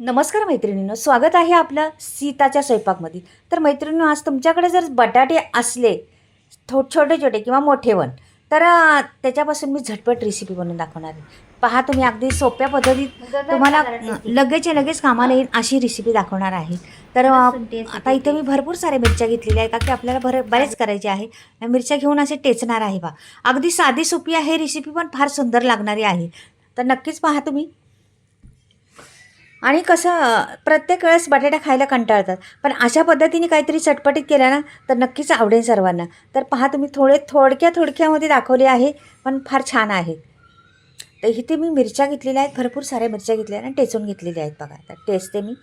नमस्कार मैत्रिणींनो स्वागत आहे आपलं सीताच्या स्वयंपाकमध्ये. तर मैत्रिणींनो आज तुमच्याकडे जर बटाटे असले थो छोटे छोटे किंवा मोठे वन तर त्याच्यापासून मी झटपट रेसिपी बनवून दाखवणार आहे. पहा तुम्ही अगदी सोप्या पद्धतीत तुम्हाला लगेच लगेच कामाला येईल अशी रेसिपी दाखवणार आहे. तर आता इथे मी भरपूर साऱ्या मिरच्या घेतलेल्या आहेत का की आपल्याला भर बरेच करायचे आहे. मिरच्या घेऊन असे टेचणार आहे बा अगदी साधी सोपी आहे रेसिपी पण फार सुंदर लागणारी आहे. तर नक्कीच पहा तुम्ही. आणि कसं प्रत्येक वेळेस बटाटा खायला कंटाळतात. पण अशा पद्धतीने काहीतरी चटपटीत केलं ना तर नक्कीच आवडेल सर्वांना. तर पहा तुम्ही थोडे थोडक्या थोडक्यामध्ये दाखवले आहे पण फार छान आहे. तर इथे मी मिरच्या घेतलेल्या आहेत भरपूर साऱ्या मिरच्या घेतल्या आणि टेचून घेतलेल्या आहेत बघा. तर टेचते मी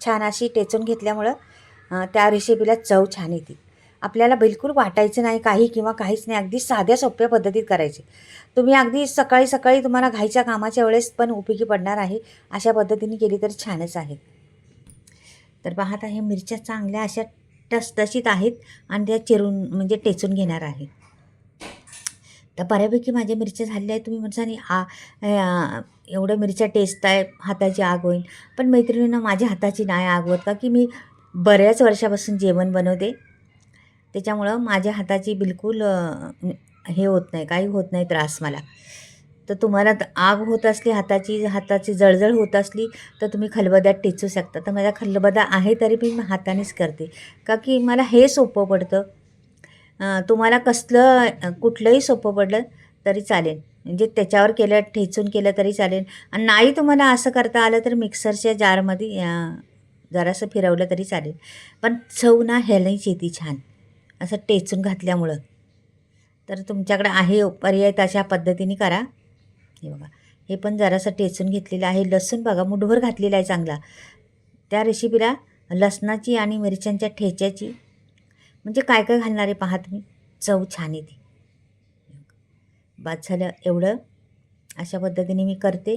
छान अशी टेचून घेतल्यामुळं त्या रेसिपीला चव छान येते. आपल्याला बिलकुल वाटायचं नाही काही किंवा काहीच नाही. अगदी साध्या सोप्या पद्धतीत करायचे. तुम्ही अगदी सकाळी सकाळी तुम्हाला घाईच्या कामाच्या वेळेस पण उपयोगी पडणार आहे. अशा पद्धतीने केली तर छानच आहे. तर पाहत आहे मिरच्या चांगल्या अशा टसटशीत आहेत आणि त्या चिरून म्हणजे टेचून घेणार आहे. तर बऱ्यापैकी माझ्या मिरच्या झालेल्या आहेत. तुम्ही म्हणता नाही आ आ, एवढ्या मिरच्या टेस्ट आहे हाताची आग होईल. पण मैत्रिणींना माझ्या हाताची नाही आग होत का? की मी बऱ्याच वर्षापासून जेवण बनवते. त्याच्यामुळं माझ्या हाताची बिलकुल हे होत नाही काही होत नाही त्रास मला. तर तुम्हाला आग होत असली हाताची हाताची जळजळ होत असली तर तुम्ही खलबद्यात टेचू शकता. तर माझा खलबदा आहे तरी मी हातानेच करते. का की मला हे सोपं पडतं. तुम्हाला कसलं कुठलंही सोपं पडलं तरी चालेल. म्हणजे त्याच्यावर केलं ठेचून केलं तरी चालेल. आणि नाही तुम्हाला असं करता आलं तर मिक्सरच्या जारमध्ये जरासं फिरवलं तरी चालेल. पण चव ना ह्यालाच येते छान. असं टेचून घातल्यामुळं. तर तुमच्याकडे आहे पर्याय तशा पद्धतीने करा. हे बघा. हे पण जरासं टेचून घेतलेलं आहे. लसूण बघा मुठभर घातलेला आहे चांगला. त्या रेसिपीला लसणाची आणि मिरच्यांच्या ठेच्याची म्हणजे काय काय घालणार आहे पहा तुम्ही? चव छान येते. बाद झालं एवढं. अशा पद्धतीने मी करते.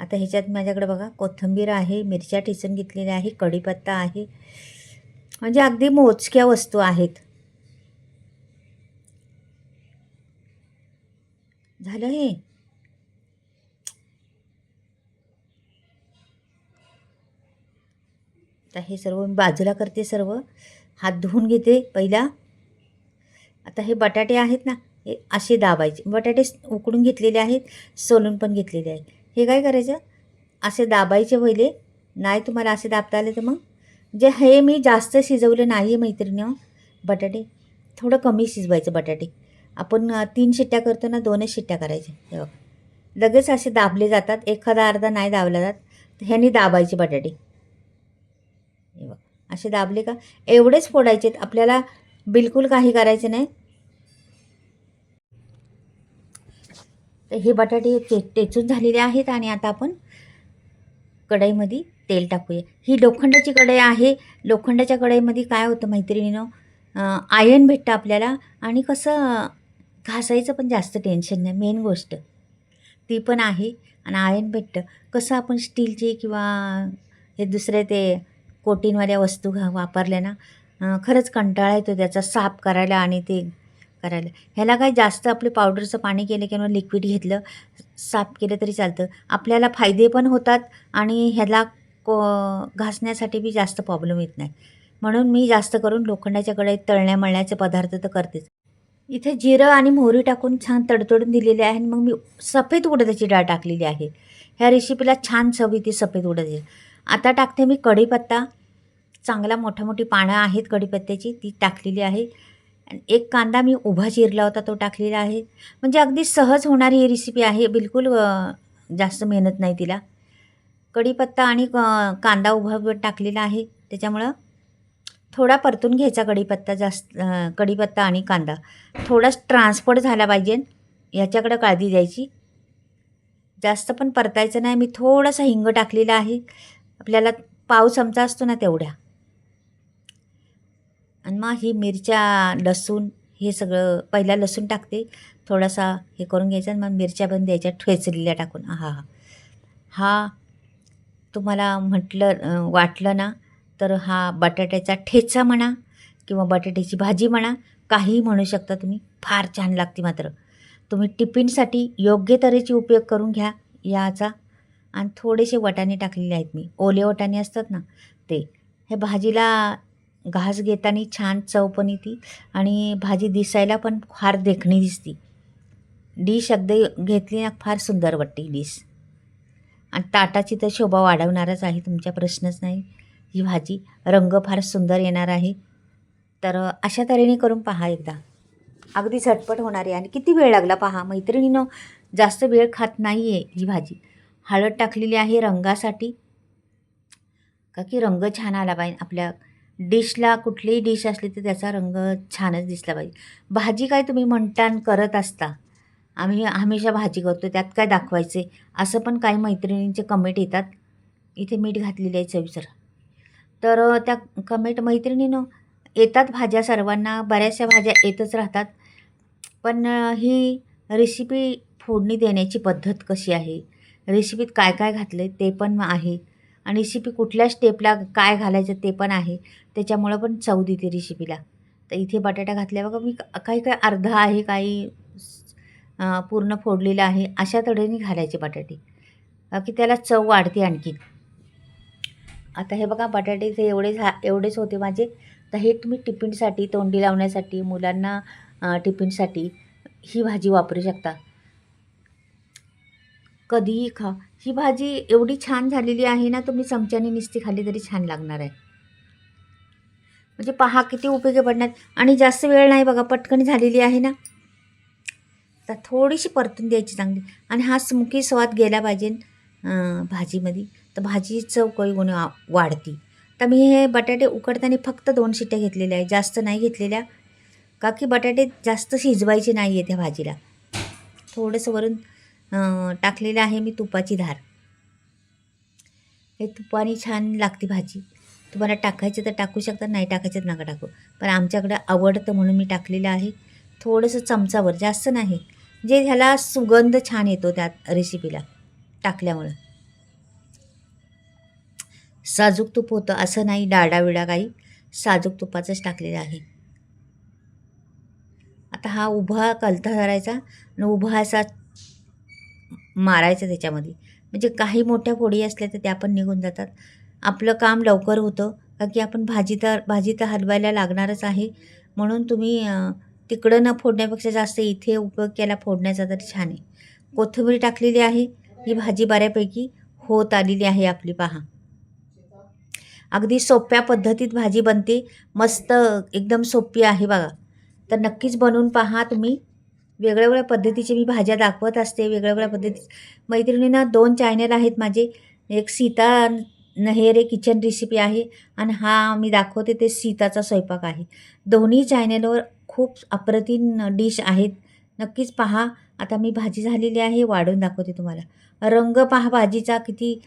आता ह्याच्यात माझ्याकडे बघा कोथिंबीर आहे मिरच्या ठेचून घेतलेल्या आहे कढीपत्ता आहे. म्हणजे अगदी मोजक्या वस्तू आहेत. झालं हे. आता हे सर्व मी बाजूला करते सर्व. हात धुवून घेते पहिला. आता हे बटाटे आहेत ना हे असे दाबायचे. बटाटे उकडून घेतलेले आहेत सोलून पण घेतलेले आहेत. हे काय करायचं? असे दाबायचे पहिले. नाही तुम्हाला असे दाबता आले तर मग? जे हे मी जास्त शिजवलं नाही आहे मैत्रिणी बटाटे. थोडं कमी शिजवायचं बटाटे. आपण तीन शिट्ट्या करतो ना दोनच शिट्ट्या करायच्या. हे बघा. लगेच असे दाबले जातात. एखादा अर्धा नाही दाबला जात. ह्यानी दाबायचे बटाटे. हे बघा. असे दाबले का? एवढेच फोडायचे आपल्याला बिलकुल काही करायचं नाही. तर हे बटाटे टे टेचून झालेले आहेत आणि आता आपण कढईमध्ये तेल टाकूया. ही लोखंडाची कढई आहे. लोखंडाच्या कढईमध्ये काय होतं मैत्रिणीनं? आयन भेटतं आपल्याला आणि कसं घासायचं पण जास्त टेन्शन नाही मेन गोष्ट. ती पण आहे आणि आयन भेटतं कसं आपण स्टीलची किंवा हे दुसरे ते कोटीनवाल्या वस्तू घा वापरल्या ना खरंच कंटाळा येतो त्याचा साफ करायला आणि ते करायला. ह्याला काय जास्त आपले पावडरचं पाणी केलं किंवा लिक्विड घेतलं साफ केलं तरी चालतं. आपल्याला फायदे पण होतात आणि ह्याला को घासण्यासाठी बी जास्त प्रॉब्लेम येत नाही. म्हणून मी जास्त करून लोखंडाच्या कढईत तळण्या मळण्याचे पदार्थ तर करतेच. इथे जिरं आणि मोहरी टाकून छान तडतडून दिलेली आहे आणि मग मी सफेद उडदाची डाळ टाकलेली आहे. ह्या रेसिपीला छान चव येते सफेद उडदाची. आता टाकते मी कढीपत्ता. चांगला मोठा मोठी पानं आहेत कढीपत्त्याची ती टाकलेली आहे. आणि एक कांदा मी उभा चिरला होता तो टाकलेला आहे. म्हणजे अगदी सहज होणारी ही रेसिपी आहे बिलकुल जास्त मेहनत नाही तिला. कढीपत्ता आणि कांदा उभा टाकलेला आहे त्याच्यामुळं थोडा परतून घ्यायचा कढीपत्ता जास्त कढीपत्ता आणि कांदा. थोडाच ट्रान्सफर झाला पाहिजे. याच्याकडं काळजी द्यायची जास्त पण परतायचं नाही. मी थोडासा हिंग टाकलेला आहे. आपल्याला पाव चमचा असतो ना तेवढ्या. आणि मग ही मिरच्या लसूण हे सगळं पहिला लसूण टाकते. थोडासा हे करून घ्यायचा आणि मग मिरच्या पण द्यायच्या ठेचलेल्या टाकून. हा हा. हा तुम्हाला म्हटलं वाटलं ना तर हा बटाट्याचा ठेचा म्हणा किंवा बटाट्याची भाजी म्हणा काहीही म्हणू शकता तुम्ही. फार छान लागते मात्र. तुम्ही टिफिनसाठी योग्य तऱ्हेची उपयोग करून घ्या याचा. आणि थोडेसे वटाणे टाकलेले आहेत मी. ओले वटाणे असतात ना ते. हे भाजीला घास घेताना छान चव पण येते आणि भाजी दिसायला पण फार देखणी दिसते. डिश अगदी घेतली ना फार सुंदर वाटते डिश. आणि ताटाची तर शोभा वाढवणारच आहे तुमच्या प्रश्नच नाही. ही भाजी रंग फार सुंदर येणार आहे. तर अशा तऱ्हेने करून पहा एकदा. अगदी झटपट होणार आहे आणि किती वेळ लागला पहा. मैत्रिणीनं जास्त वेळ खात नाही आहे ही भाजी. हळद टाकलेली आहे रंगासाठी. का की रंग छान आला पाहिजे आपल्या डिशला कुठलीही डिश असली तर त्याचा रंग छानच दिसला पाहिजे भाजी काय तुम्ही म्हणता आणि करत असता. आम्ही हमेशा भाजी करतो त्यात काय दाखवायचे असं पण काही मैत्रिणींचे कमेंट येतात. इथे मीठ घातलेले आहे चवीसर तर त्या कमेंट मैत्रिणीनं येतात भाज्या सर्वांना बऱ्याचशा भाज्या येतच राहतात. पण ही रेसिपी फोडणी देण्याची पद्धत कशी आहे? रेसिपीत काय काय घातलं ते पण आहे. आणि रेसिपी कुठल्या स्टेपला काय घालायचं ते पण आहे. त्याच्यामुळं पण चव देते रेसिपीला तर इथे बटाटा घातल्या बघा मी काही काही अर्धा आहे काही पूर्ण फोडलेलं आहे. अशा तऱ्हेने घालायचे बटाटे. बाकी की त्याला चव वाढते आणखी आता हे बघा बटाटे ते एवढे झा एवढेच होते माझे. तर हे तुम्ही टिफिनसाठी तोंडी लावण्यासाठी मुलांना टिफिनसाठी ही भाजी वापरू शकता. कधीही खा. ही भाजी एवढी छान झालेली आहे ना तुम्ही चमच्याने निस्ती खाल्ली तरी छान लागणार आहे. म्हणजे पहा किती उपयोगी पडणार. आणि जास्त वेळ नाही बघा पटकन झालेली आहे ना. तर थोडीशी परतून द्यायची चांगली. आणि हा स्मुकी स्वाद गेला पाहिजे भाजीमध्ये. तर भाजी चव काही गुण वाढती. तर मी हे बटाटे उकडताना फक्त दोन शिट्ट्या घेतलेल्या आहे जास्त नाही घेतलेल्या. का की बटाटे जास्त शिजवायचे नाही आहे त्या भाजीला. थोडंसं वरून टाकलेलं आहे मी तुपाची धार. हे तुपाने छान लागते भाजी. तुम्हाला टाकायचं तर टाकू शकता नाही टाकायचं तर नका टाकू. पण आमच्याकडं आवडतं म्हणून मी टाकलेलं आहे. थोडंसं चमचावर जास्त नाही. जे ह्याला सुगंध छान येतो त्या रेसिपीला टाकल्यामुळं. साजूक तूप होतं असं नाही डाडाविडा काही साजूक तुपाचंच टाकलेलं आहे. आता हा उभा कलथा धरायचा आणि उभा असा मारायचा त्याच्यामध्ये. म्हणजे काही मोठ्या फोडी असल्या तर त्या पण निघून जातात. आपलं काम लवकर होतं का की आपण भाजी तर भाजी तर हलवायला लागणारच आहे. म्हणून तुम्ही तिकडं न फोडण्यापेक्षा जास्त इथे उपयोग केला फोडण्याचा तर छान आहे. कोथिंबीर टाकलेली आहे. ही भाजी बऱ्यापैकी होत आलेली आहे आपली पहा. अगदी सोप्या पद्धतीत भाजी बनते. मस्त एकदम सोपी आहे बघा. तर नक्कीच बनवून पहा तुम्ही. वेगळ्या वेगळ्या पद्धतीची मी भाज्या दाखवत असते. वेगळ्या वेगळ्या पद्धती मैत्रिणींना दोन चॅनल आहेत माझे. एक सीता नहेरे किचन रेसिपी आहे आणि हा मी दाखवते ते सीताचा स्वयंपाक आहे. दोन्ही चॅनलवर खूप अप्रतिम डिश आहेत. नक्कीच पहा. आता मी भाजी झालेली आहे वाढून दाखवते तुम्हाला. रंग पहा भाजीचा किती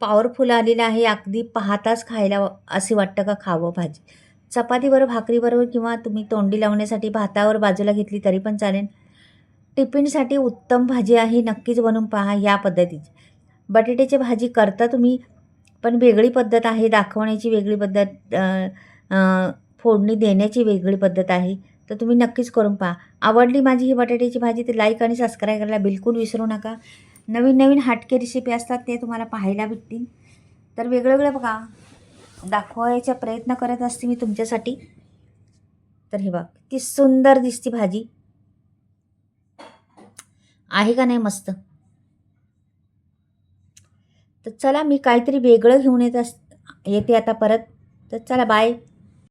पॉवरफुल आलेलं आहे अगदी पाहताच खायला असे वाटतं का खावं भाजी? चपातीबरोबर भाकरीबरोबर किंवा तुम्ही तोंडी लावण्यासाठी भातावर बाजूला घेतली तरी पण चालेल. टिफिनसाठी उत्तम भाजी आहे नक्कीच बनवून पहा या पद्धतीची. बटाट्याची भाजी करता तुम्ही पण वेगळी पद्धत आहे दाखवण्याची वेगळी पद्धत फोडणी देण्याची वेगळी पद्धत आहे तर तुम्ही नक्कीच करून पहा. आवडली माझी ही बटाट्याची भाजी तर लाईक आणि सबस्क्राईब करायला बिलकुल विसरू नका. नवीन नवीन हटके रेसिपी असतात ते तुम्हाला पाहायला भेटतील. तर वेगळं वेगळं बघा. दाखवायचा प्रयत्न करत असते मी तुमच्यासाठी. तर हे बघ ती सुंदर दिसती भाजी. आहे का नाही मस्त? तर चला मी काहीतरी वेगळं घेऊन येत अस येते आता परत. तर चला बाय